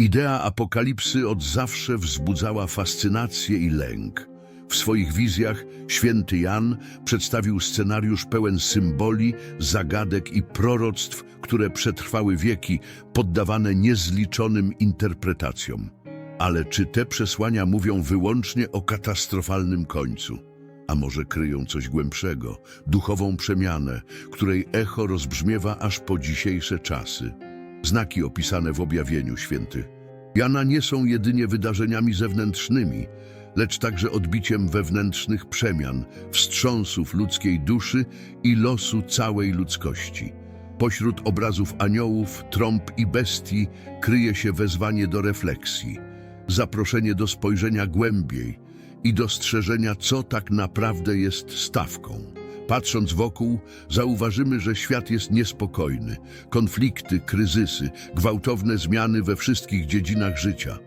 Idea apokalipsy od zawsze wzbudzała fascynację i lęk. W swoich wizjach święty Jan przedstawił scenariusz pełen symboli, zagadek i proroctw, które przetrwały wieki, poddawane niezliczonym interpretacjom. Ale czy te przesłania mówią wyłącznie o katastrofalnym końcu? A może kryją coś głębszego, duchową przemianę, której echo rozbrzmiewa aż po dzisiejsze czasy? Znaki opisane w objawieniu święty Jana nie są jedynie wydarzeniami zewnętrznymi, lecz także odbiciem wewnętrznych przemian, wstrząsów ludzkiej duszy i losu całej ludzkości. Pośród obrazów aniołów, trąb i bestii kryje się wezwanie do refleksji, zaproszenie do spojrzenia głębiej i dostrzeżenia, co tak naprawdę jest stawką. Patrząc wokół, zauważymy, że świat jest niespokojny. Konflikty, kryzysy, gwałtowne zmiany we wszystkich dziedzinach życia.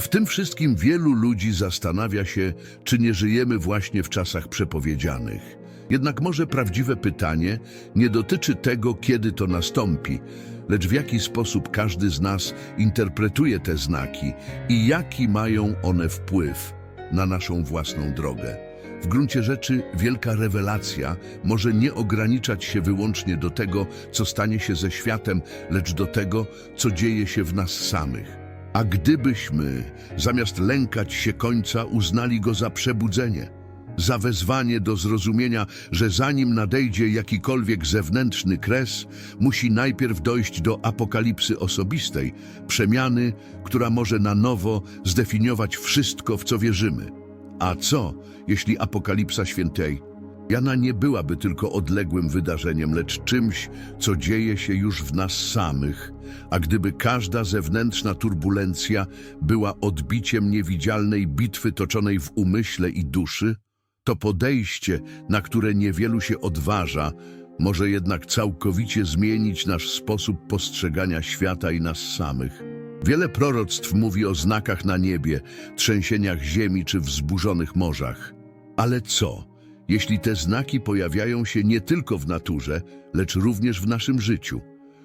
W tym wszystkim wielu ludzi zastanawia się, czy nie żyjemy właśnie w czasach przepowiedzianych. Jednak może prawdziwe pytanie nie dotyczy tego, kiedy to nastąpi, lecz w jaki sposób każdy z nas interpretuje te znaki i jaki mają one wpływ na naszą własną drogę. W gruncie rzeczy wielka rewelacja może nie ograniczać się wyłącznie do tego, co stanie się ze światem, lecz do tego, co dzieje się w nas samych. A gdybyśmy, zamiast lękać się końca, uznali go za przebudzenie, za wezwanie do zrozumienia, że zanim nadejdzie jakikolwiek zewnętrzny kres, musi najpierw dojść do apokalipsy osobistej, przemiany, która może na nowo zdefiniować wszystko, w co wierzymy. A co, jeśli apokalipsa świętej Jana nie byłaby tylko odległym wydarzeniem, lecz czymś, co dzieje się już w nas samych, a gdyby każda zewnętrzna turbulencja była odbiciem niewidzialnej bitwy toczonej w umyśle i duszy, to podejście, na które niewielu się odważa, może jednak całkowicie zmienić nasz sposób postrzegania świata i nas samych. Wiele proroctw mówi o znakach na niebie, trzęsieniach ziemi czy wzburzonych morzach. Ale co, jeśli te znaki pojawiają się nie tylko w naturze, lecz również w naszym życiu?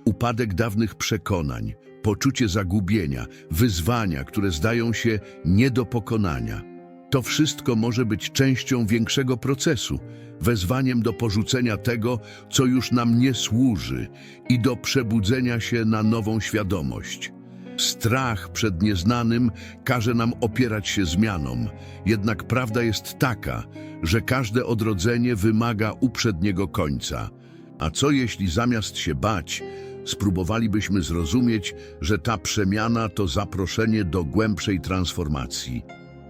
Upadek dawnych przekonań, poczucie zagubienia, wyzwania, które zdają się nie do pokonania. To wszystko może być częścią większego procesu, wezwaniem do porzucenia tego, co już nam nie służy i do przebudzenia się na nową świadomość. Strach przed nieznanym każe nam opierać się zmianom, jednak prawda jest taka, że każde odrodzenie wymaga uprzedniego końca. A co jeśli zamiast się bać, spróbowalibyśmy zrozumieć, że ta przemiana to zaproszenie do głębszej transformacji?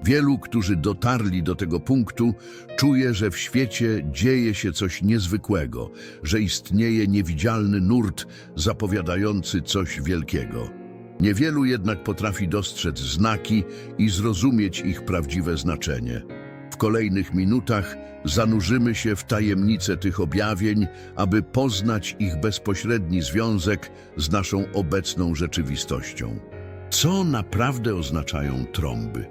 Wielu, którzy dotarli do tego punktu, czuje, że w świecie dzieje się coś niezwykłego, że istnieje niewidzialny nurt zapowiadający coś wielkiego. Niewielu jednak potrafi dostrzec znaki i zrozumieć ich prawdziwe znaczenie. W kolejnych minutach zanurzymy się w tajemnice tych objawień, aby poznać ich bezpośredni związek z naszą obecną rzeczywistością. Co naprawdę oznaczają trąby?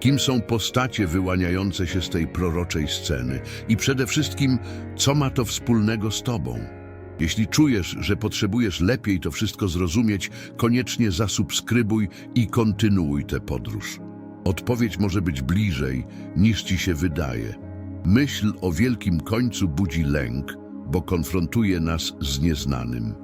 Kim są postacie wyłaniające się z tej proroczej sceny? I przede wszystkim, co ma to wspólnego z Tobą? Jeśli czujesz, że potrzebujesz lepiej to wszystko zrozumieć, koniecznie zasubskrybuj i kontynuuj tę podróż. Odpowiedź może być bliżej, niż Ci się wydaje. Myśl o wielkim końcu budzi lęk, bo konfrontuje nas z nieznanym.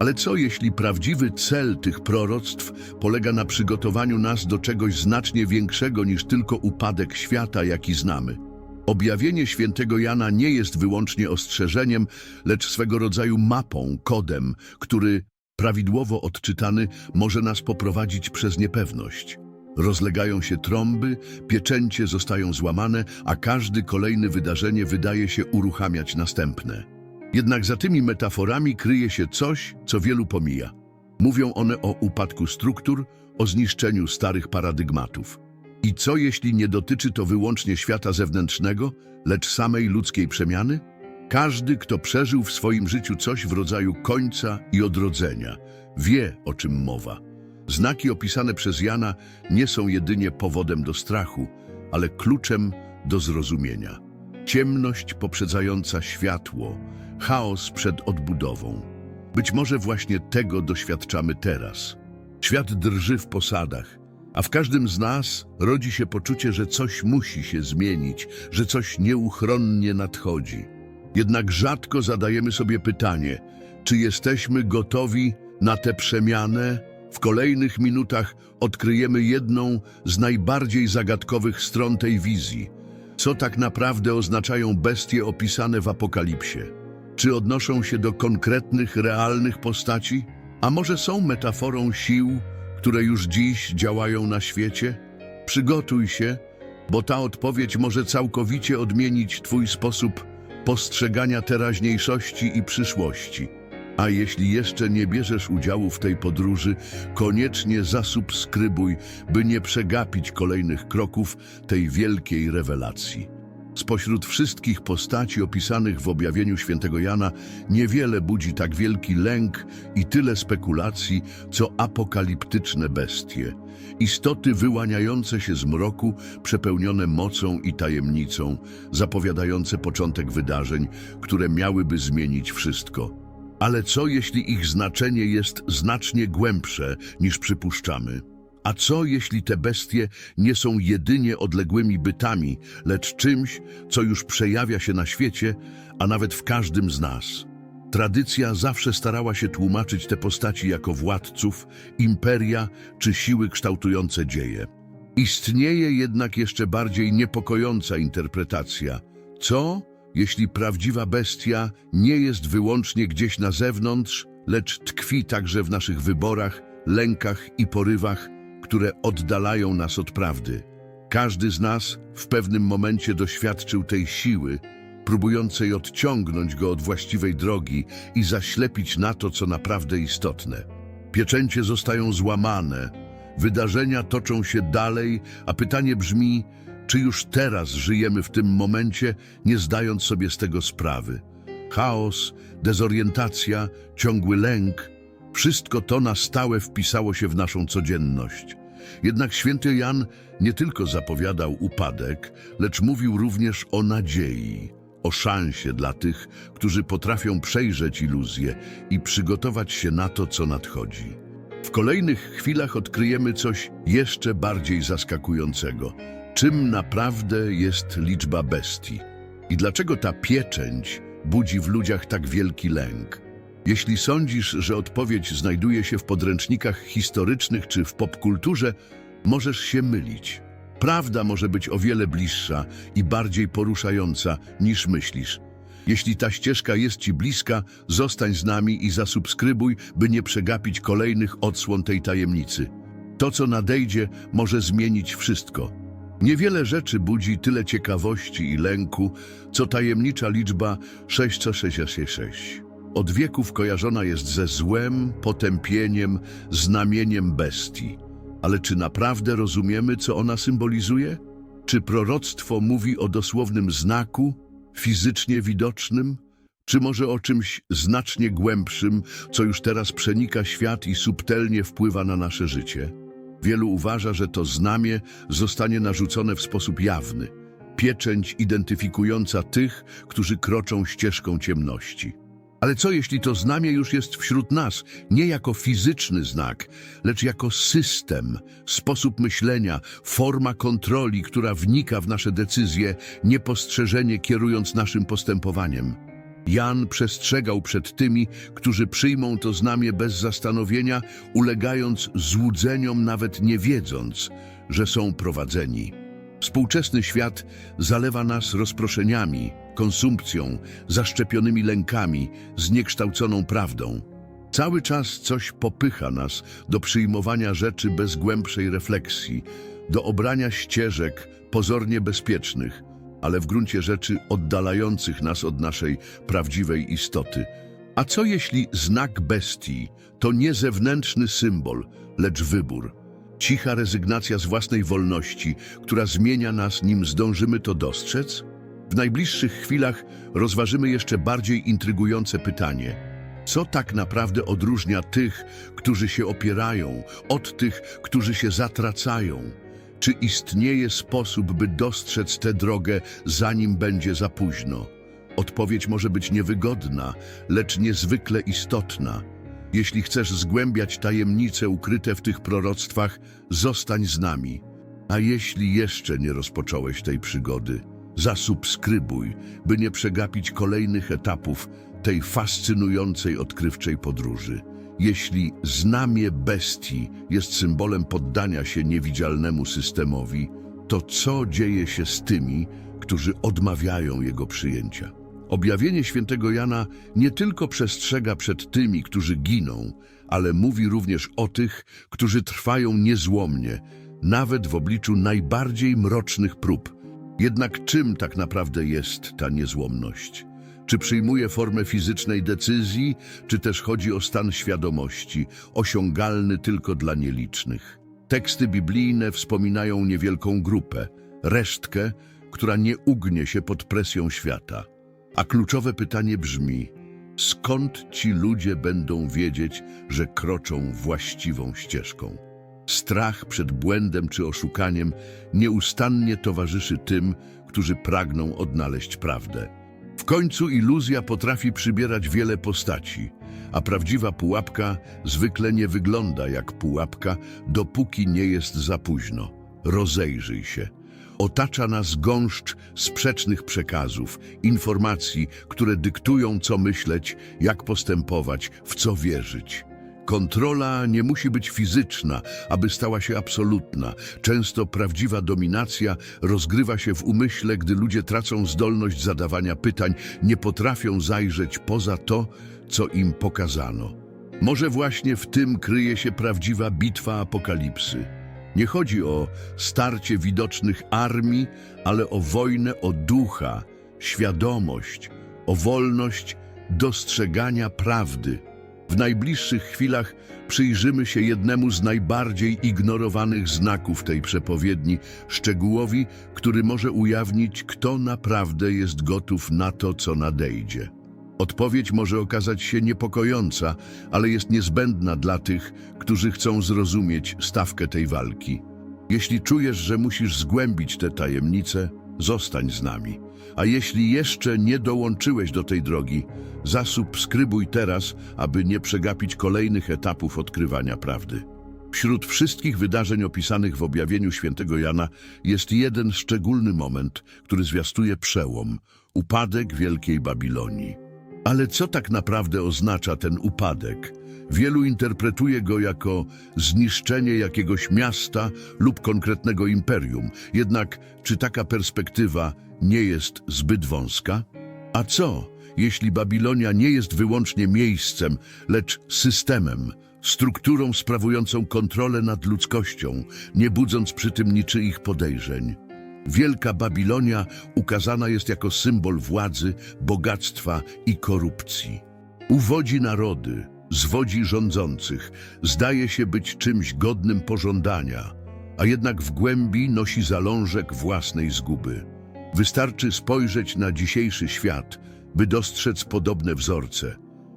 Ale co jeśli prawdziwy cel tych proroctw polega na przygotowaniu nas do czegoś znacznie większego niż tylko upadek świata, jaki znamy? Objawienie świętego Jana nie jest wyłącznie ostrzeżeniem, lecz swego rodzaju mapą, kodem, który, prawidłowo odczytany, może nas poprowadzić przez niepewność. Rozlegają się trąby, pieczęcie zostają złamane, a każdy kolejne wydarzenie wydaje się uruchamiać następne. Jednak za tymi metaforami kryje się coś, co wielu pomija. Mówią one o upadku struktur, o zniszczeniu starych paradygmatów. I co jeśli nie dotyczy to wyłącznie świata zewnętrznego, lecz samej ludzkiej przemiany? Każdy, kto przeżył w swoim życiu coś w rodzaju końca i odrodzenia, wie, o czym mowa. Znaki opisane przez Jana nie są jedynie powodem do strachu, ale kluczem do zrozumienia. Ciemność poprzedzająca światło, chaos przed odbudową. Być może właśnie tego doświadczamy teraz. Świat drży w posadach, a w każdym z nas rodzi się poczucie, że coś musi się zmienić, że coś nieuchronnie nadchodzi. Jednak rzadko zadajemy sobie pytanie, czy jesteśmy gotowi na tę przemianę? W kolejnych minutach odkryjemy jedną z najbardziej zagadkowych stron tej wizji. Co tak naprawdę oznaczają bestie opisane w Apokalipsie? Czy odnoszą się do konkretnych, realnych postaci? A może są metaforą sił, które już dziś działają na świecie? Przygotuj się, bo ta odpowiedź może całkowicie odmienić Twój sposób postrzegania teraźniejszości i przyszłości. A jeśli jeszcze nie bierzesz udziału w tej podróży, koniecznie zasubskrybuj, by nie przegapić kolejnych kroków tej wielkiej rewelacji. Spośród wszystkich postaci opisanych w objawieniu świętego Jana, niewiele budzi tak wielki lęk i tyle spekulacji, co apokaliptyczne bestie. Istoty wyłaniające się z mroku, przepełnione mocą i tajemnicą, zapowiadające początek wydarzeń, które miałyby zmienić wszystko. Ale co jeśli ich znaczenie jest znacznie głębsze niż przypuszczamy? A co jeśli te bestie nie są jedynie odległymi bytami, lecz czymś, co już przejawia się na świecie, a nawet w każdym z nas? Tradycja zawsze starała się tłumaczyć te postaci jako władców, imperia czy siły kształtujące dzieje. Istnieje jednak jeszcze bardziej niepokojąca interpretacja. Co, jeśli prawdziwa bestia nie jest wyłącznie gdzieś na zewnątrz, lecz tkwi także w naszych wyborach, lękach i porywach, które oddalają nas od prawdy. Każdy z nas w pewnym momencie doświadczył tej siły, próbującej odciągnąć go od właściwej drogi i zaślepić na to, co naprawdę istotne. Pieczęcie zostają złamane, wydarzenia toczą się dalej, a pytanie brzmi, czy już teraz żyjemy w tym momencie, nie zdając sobie z tego sprawy. Chaos, dezorientacja, ciągły lęk, wszystko to na stałe wpisało się w naszą codzienność. Jednak święty Jan nie tylko zapowiadał upadek, lecz mówił również o nadziei, o szansie dla tych, którzy potrafią przejrzeć iluzje i przygotować się na to, co nadchodzi. W kolejnych chwilach odkryjemy coś jeszcze bardziej zaskakującego. Czym naprawdę jest liczba bestii? I dlaczego ta pieczęć budzi w ludziach tak wielki lęk? Jeśli sądzisz, że odpowiedź znajduje się w podręcznikach historycznych czy w popkulturze, możesz się mylić. Prawda może być o wiele bliższa i bardziej poruszająca niż myślisz. Jeśli ta ścieżka jest Ci bliska, zostań z nami i zasubskrybuj, by nie przegapić kolejnych odsłon tej tajemnicy. To, co nadejdzie, może zmienić wszystko. Niewiele rzeczy budzi tyle ciekawości i lęku, co tajemnicza liczba 666. Od wieków kojarzona jest ze złem, potępieniem, znamieniem bestii. Ale czy naprawdę rozumiemy, co ona symbolizuje? Czy proroctwo mówi o dosłownym znaku, fizycznie widocznym? Czy może o czymś znacznie głębszym, co już teraz przenika świat i subtelnie wpływa na nasze życie? Wielu uważa, że to znamie zostanie narzucone w sposób jawny, pieczęć identyfikująca tych, którzy kroczą ścieżką ciemności. Ale co jeśli to znamie już jest wśród nas, nie jako fizyczny znak, lecz jako system, sposób myślenia, forma kontroli, która wnika w nasze decyzje, niepostrzeżenie kierując naszym postępowaniem? Jan przestrzegał przed tymi, którzy przyjmą to znamie bez zastanowienia, ulegając złudzeniom nawet nie wiedząc, że są prowadzeni. Współczesny świat zalewa nas rozproszeniami, konsumpcją, zaszczepionymi lękami, zniekształconą prawdą. Cały czas coś popycha nas do przyjmowania rzeczy bez głębszej refleksji, do obrania ścieżek pozornie bezpiecznych, ale w gruncie rzeczy oddalających nas od naszej prawdziwej istoty. A co jeśli znak bestii to nie zewnętrzny symbol, lecz wybór? Cicha rezygnacja z własnej wolności, która zmienia nas, nim zdążymy to dostrzec? W najbliższych chwilach rozważymy jeszcze bardziej intrygujące pytanie. Co tak naprawdę odróżnia tych, którzy się opierają, od tych, którzy się zatracają? Czy istnieje sposób, by dostrzec tę drogę, zanim będzie za późno? Odpowiedź może być niewygodna, lecz niezwykle istotna. Jeśli chcesz zgłębiać tajemnice ukryte w tych proroctwach, zostań z nami. A jeśli jeszcze nie rozpocząłeś tej przygody, zasubskrybuj, by nie przegapić kolejnych etapów tej fascynującej odkrywczej podróży. Jeśli znamie bestii jest symbolem poddania się niewidzialnemu systemowi, to co dzieje się z tymi, którzy odmawiają jego przyjęcia? Objawienie świętego Jana nie tylko przestrzega przed tymi, którzy giną, ale mówi również o tych, którzy trwają niezłomnie, nawet w obliczu najbardziej mrocznych prób. Jednak czym tak naprawdę jest ta niezłomność? Czy przyjmuje formę fizycznej decyzji, czy też chodzi o stan świadomości, osiągalny tylko dla nielicznych? Teksty biblijne wspominają niewielką grupę, resztkę, która nie ugnie się pod presją świata. A kluczowe pytanie brzmi, skąd ci ludzie będą wiedzieć, że kroczą właściwą ścieżką? Strach przed błędem czy oszukaniem nieustannie towarzyszy tym, którzy pragną odnaleźć prawdę. W końcu iluzja potrafi przybierać wiele postaci, a prawdziwa pułapka zwykle nie wygląda jak pułapka, dopóki nie jest za późno. Rozejrzyj się. Otacza nas gąszcz sprzecznych przekazów, informacji, które dyktują, co myśleć, jak postępować, w co wierzyć. Kontrola nie musi być fizyczna, aby stała się absolutna. Często prawdziwa dominacja rozgrywa się w umyśle, gdy ludzie tracą zdolność zadawania pytań, nie potrafią zajrzeć poza to, co im pokazano. Może właśnie w tym kryje się prawdziwa bitwa apokalipsy. Nie chodzi o starcie widocznych armii, ale o wojnę o ducha, świadomość, o wolność dostrzegania prawdy. W najbliższych chwilach przyjrzymy się jednemu z najbardziej ignorowanych znaków tej przepowiedni, szczegółowi, który może ujawnić, kto naprawdę jest gotów na to, co nadejdzie. Odpowiedź może okazać się niepokojąca, ale jest niezbędna dla tych, którzy chcą zrozumieć stawkę tej walki. Jeśli czujesz, że musisz zgłębić te tajemnice, zostań z nami. A jeśli jeszcze nie dołączyłeś do tej drogi, zasubskrybuj teraz, aby nie przegapić kolejnych etapów odkrywania prawdy. Wśród wszystkich wydarzeń opisanych w objawieniu świętego Jana jest jeden szczególny moment, który zwiastuje przełom upadek Wielkiej Babilonii. Ale co tak naprawdę oznacza ten upadek? Wielu interpretuje go jako zniszczenie jakiegoś miasta lub konkretnego imperium. Jednak czy taka perspektywa nie jest zbyt wąska? A co, jeśli Babilonia nie jest wyłącznie miejscem, lecz systemem, strukturą sprawującą kontrolę nad ludzkością, nie budząc przy tym niczyich podejrzeń? Wielka Babilonia ukazana jest jako symbol władzy, bogactwa i korupcji. Uwodzi narody, zwodzi rządzących, zdaje się być czymś godnym pożądania, a jednak w głębi nosi zalążek własnej zguby. Wystarczy spojrzeć na dzisiejszy świat, by dostrzec podobne wzorce.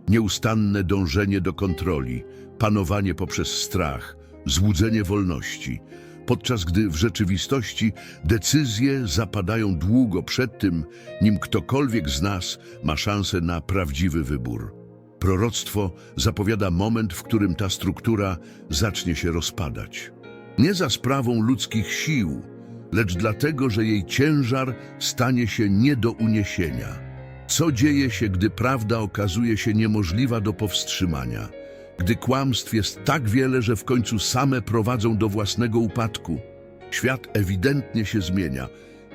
Nieustanne dążenie do kontroli, panowanie poprzez strach, złudzenie wolności, podczas gdy w rzeczywistości decyzje zapadają długo przed tym, nim ktokolwiek z nas ma szansę na prawdziwy wybór. Proroctwo zapowiada moment, w którym ta struktura zacznie się rozpadać. Nie za sprawą ludzkich sił, lecz dlatego, że jej ciężar stanie się nie do uniesienia. Co dzieje się, gdy prawda okazuje się niemożliwa do powstrzymania? Gdy kłamstw jest tak wiele, że w końcu same prowadzą do własnego upadku? Świat ewidentnie się zmienia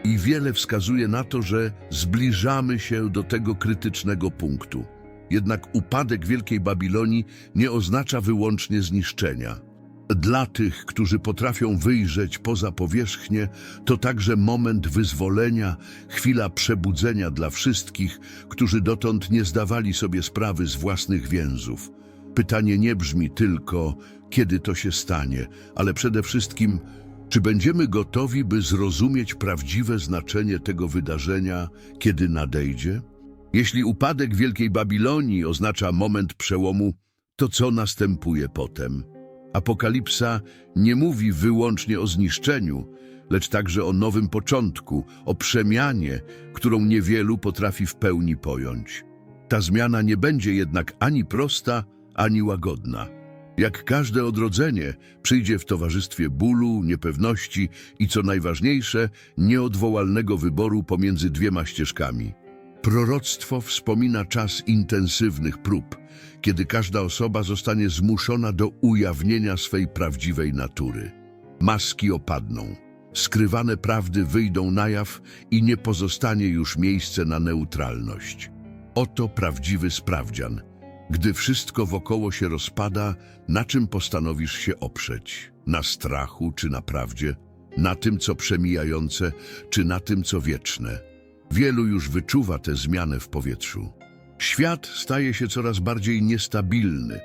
i wiele wskazuje na to, że zbliżamy się do tego krytycznego punktu. Jednak upadek Wielkiej Babilonii nie oznacza wyłącznie zniszczenia. Dla tych, którzy potrafią wyjrzeć poza powierzchnię, to także moment wyzwolenia, chwila przebudzenia dla wszystkich, którzy dotąd nie zdawali sobie sprawy z własnych więzów. Pytanie nie brzmi tylko, kiedy to się stanie, ale przede wszystkim, czy będziemy gotowi, by zrozumieć prawdziwe znaczenie tego wydarzenia, kiedy nadejdzie? Jeśli upadek Wielkiej Babilonii oznacza moment przełomu, to co następuje potem? Apokalipsa nie mówi wyłącznie o zniszczeniu, lecz także o nowym początku, o przemianie, którą niewielu potrafi w pełni pojąć. Ta zmiana nie będzie jednak ani prosta, ani łagodna. Jak każde odrodzenie, przyjdzie w towarzystwie bólu, niepewności i co najważniejsze, nieodwołalnego wyboru pomiędzy dwiema ścieżkami. Proroctwo wspomina czas intensywnych prób, kiedy każda osoba zostanie zmuszona do ujawnienia swej prawdziwej natury. Maski opadną, skrywane prawdy wyjdą na jaw i nie pozostanie już miejsce na neutralność. Oto prawdziwy sprawdzian. Gdy wszystko wokoło się rozpada, na czym postanowisz się oprzeć? Na strachu czy na prawdzie? Na tym, co przemijające, czy na tym, co wieczne? Wielu już wyczuwa tę zmianę w powietrzu. Świat staje się coraz bardziej niestabilny,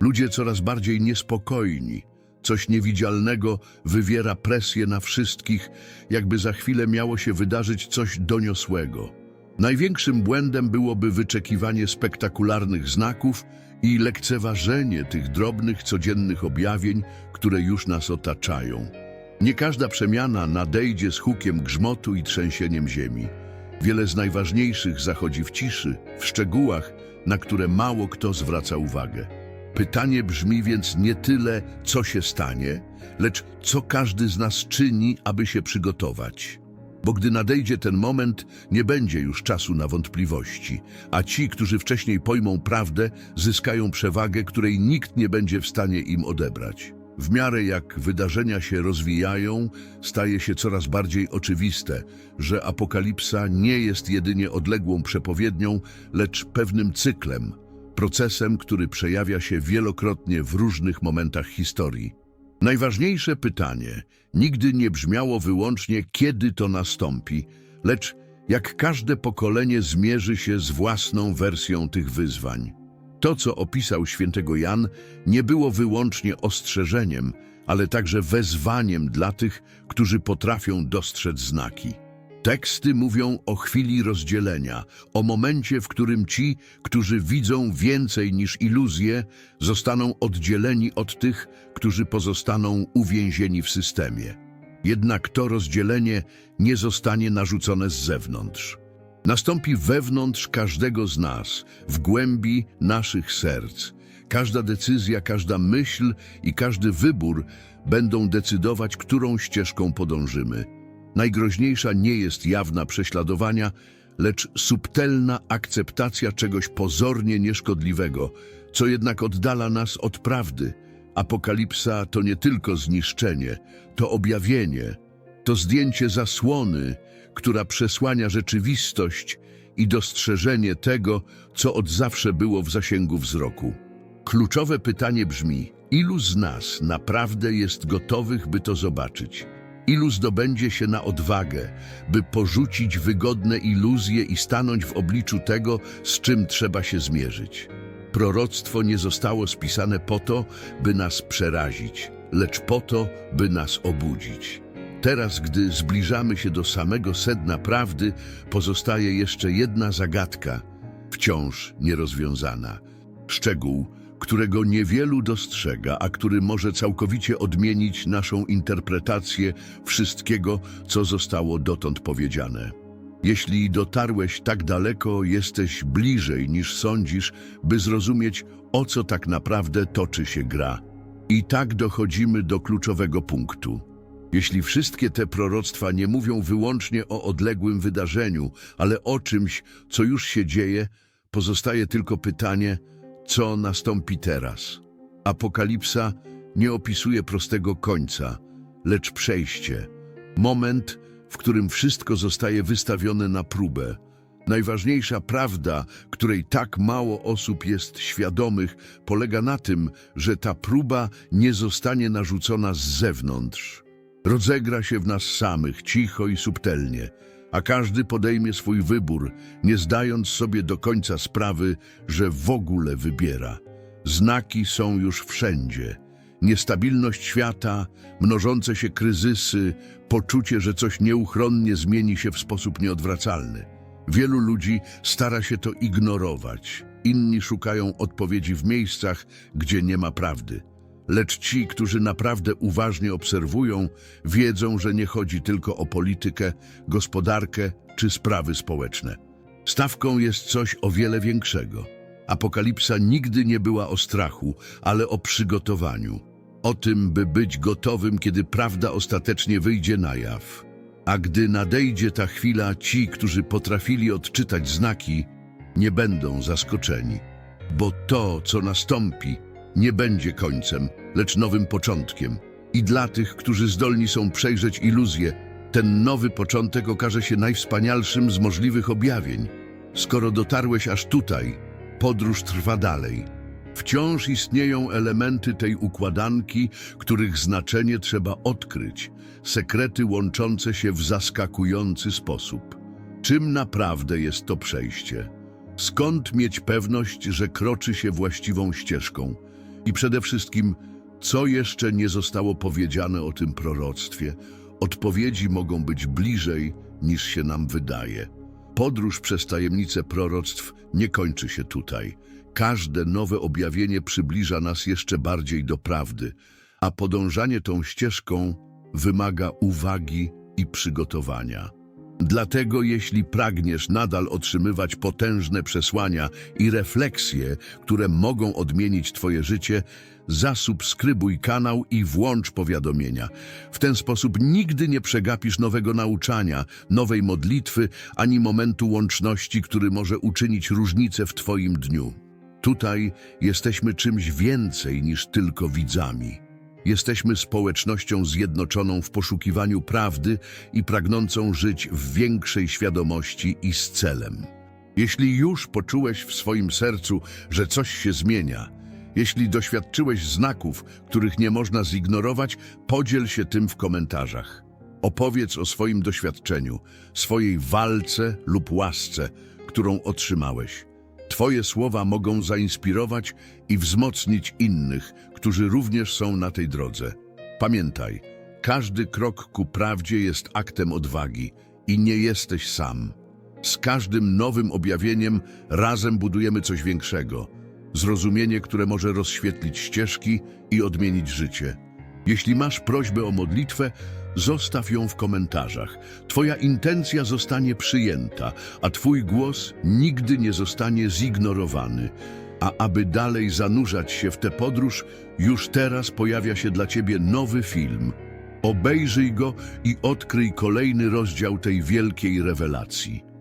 ludzie coraz bardziej niespokojni. Coś niewidzialnego wywiera presję na wszystkich, jakby za chwilę miało się wydarzyć coś doniosłego. Największym błędem byłoby wyczekiwanie spektakularnych znaków i lekceważenie tych drobnych, codziennych objawień, które już nas otaczają. Nie każda przemiana nadejdzie z hukiem grzmotu i trzęsieniem ziemi. Wiele z najważniejszych zachodzi w ciszy, w szczegółach, na które mało kto zwraca uwagę. Pytanie brzmi więc nie tyle, co się stanie, lecz co każdy z nas czyni, aby się przygotować. Bo gdy nadejdzie ten moment, nie będzie już czasu na wątpliwości, a ci, którzy wcześniej pojmą prawdę, zyskają przewagę, której nikt nie będzie w stanie im odebrać. W miarę jak wydarzenia się rozwijają, staje się coraz bardziej oczywiste, że apokalipsa nie jest jedynie odległą przepowiednią, lecz pewnym cyklem, procesem, który przejawia się wielokrotnie w różnych momentach historii. Najważniejsze pytanie nigdy nie brzmiało wyłącznie, kiedy to nastąpi, lecz jak każde pokolenie zmierzy się z własną wersją tych wyzwań. To, co opisał świętego Jan, nie było wyłącznie ostrzeżeniem, ale także wezwaniem dla tych, którzy potrafią dostrzec znaki. Teksty mówią o chwili rozdzielenia, o momencie, w którym ci, którzy widzą więcej niż iluzje, zostaną oddzieleni od tych, którzy pozostaną uwięzieni w systemie. Jednak to rozdzielenie nie zostanie narzucone z zewnątrz. Nastąpi wewnątrz każdego z nas, w głębi naszych serc. Każda decyzja, każda myśl i każdy wybór będą decydować, którą ścieżką podążymy. Najgroźniejsza nie jest jawna prześladowania, lecz subtelna akceptacja czegoś pozornie nieszkodliwego, co jednak oddala nas od prawdy. Apokalipsa to nie tylko zniszczenie, to objawienie, to zdjęcie zasłony, która przesłania rzeczywistość i dostrzeżenie tego, co od zawsze było w zasięgu wzroku. Kluczowe pytanie brzmi, ilu z nas naprawdę jest gotowych, by to zobaczyć? Ilu zdobędzie się na odwagę, by porzucić wygodne iluzje i stanąć w obliczu tego, z czym trzeba się zmierzyć? Proroctwo nie zostało spisane po to, by nas przerazić, lecz po to, by nas obudzić. Teraz, gdy zbliżamy się do samego sedna prawdy, pozostaje jeszcze jedna zagadka, wciąż nierozwiązana. Szczegół, którego niewielu dostrzega, a który może całkowicie odmienić naszą interpretację wszystkiego, co zostało dotąd powiedziane. Jeśli dotarłeś tak daleko, jesteś bliżej niż sądzisz, by zrozumieć, o co tak naprawdę toczy się gra. I tak dochodzimy do kluczowego punktu. Jeśli wszystkie te proroctwa nie mówią wyłącznie o odległym wydarzeniu, ale o czymś, co już się dzieje, pozostaje tylko pytanie, co nastąpi teraz. Apokalipsa nie opisuje prostego końca, lecz przejście. Moment, w którym wszystko zostaje wystawione na próbę. Najważniejsza prawda, której tak mało osób jest świadomych, polega na tym, że ta próba nie zostanie narzucona z zewnątrz. Rozegra się w nas samych, cicho i subtelnie, a każdy podejmie swój wybór, nie zdając sobie do końca sprawy, że w ogóle wybiera. Znaki są już wszędzie. Niestabilność świata, mnożące się kryzysy, poczucie, że coś nieuchronnie zmieni się w sposób nieodwracalny. Wielu ludzi stara się to ignorować. Inni szukają odpowiedzi w miejscach, gdzie nie ma prawdy. Lecz ci, którzy naprawdę uważnie obserwują, wiedzą, że nie chodzi tylko o politykę, gospodarkę czy sprawy społeczne. Stawką jest coś o wiele większego. Apokalipsa nigdy nie była o strachu, ale o przygotowaniu. O tym, by być gotowym, kiedy prawda ostatecznie wyjdzie na jaw. A gdy nadejdzie ta chwila, ci, którzy potrafili odczytać znaki, nie będą zaskoczeni. Bo to, co nastąpi, nie będzie końcem, lecz nowym początkiem. I dla tych, którzy zdolni są przejrzeć iluzję, ten nowy początek okaże się najwspanialszym z możliwych objawień. Skoro dotarłeś aż tutaj, podróż trwa dalej. Wciąż istnieją elementy tej układanki, których znaczenie trzeba odkryć, sekrety łączące się w zaskakujący sposób. Czym naprawdę jest to przejście? Skąd mieć pewność, że kroczy się właściwą ścieżką? I przede wszystkim, co jeszcze nie zostało powiedziane o tym proroctwie? Odpowiedzi mogą być bliżej, niż się nam wydaje. Podróż przez tajemnice proroctw nie kończy się tutaj. Każde nowe objawienie przybliża nas jeszcze bardziej do prawdy, a podążanie tą ścieżką wymaga uwagi i przygotowania. Dlatego jeśli pragniesz nadal otrzymywać potężne przesłania i refleksje, które mogą odmienić Twoje życie, zasubskrybuj kanał i włącz powiadomienia. W ten sposób nigdy nie przegapisz nowego nauczania, nowej modlitwy, ani momentu łączności, który może uczynić różnicę w Twoim dniu. Tutaj jesteśmy czymś więcej niż tylko widzami. Jesteśmy społecznością zjednoczoną w poszukiwaniu prawdy i pragnącą żyć w większej świadomości i z celem. Jeśli już poczułeś w swoim sercu, że coś się zmienia, jeśli doświadczyłeś znaków, których nie można zignorować, podziel się tym w komentarzach. Opowiedz o swoim doświadczeniu, swojej walce lub łasce, którą otrzymałeś. Twoje słowa mogą zainspirować i wzmocnić innych, którzy również są na tej drodze. Pamiętaj, każdy krok ku prawdzie jest aktem odwagi i nie jesteś sam. Z każdym nowym objawieniem razem budujemy coś większego. Zrozumienie, które może rozświetlić ścieżki i odmienić życie. Jeśli masz prośbę o modlitwę, zostaw ją w komentarzach. Twoja intencja zostanie przyjęta, a Twój głos nigdy nie zostanie zignorowany. A aby dalej zanurzać się w tę podróż, już teraz pojawia się dla Ciebie nowy film. Obejrzyj go i odkryj kolejny rozdział tej wielkiej rewelacji.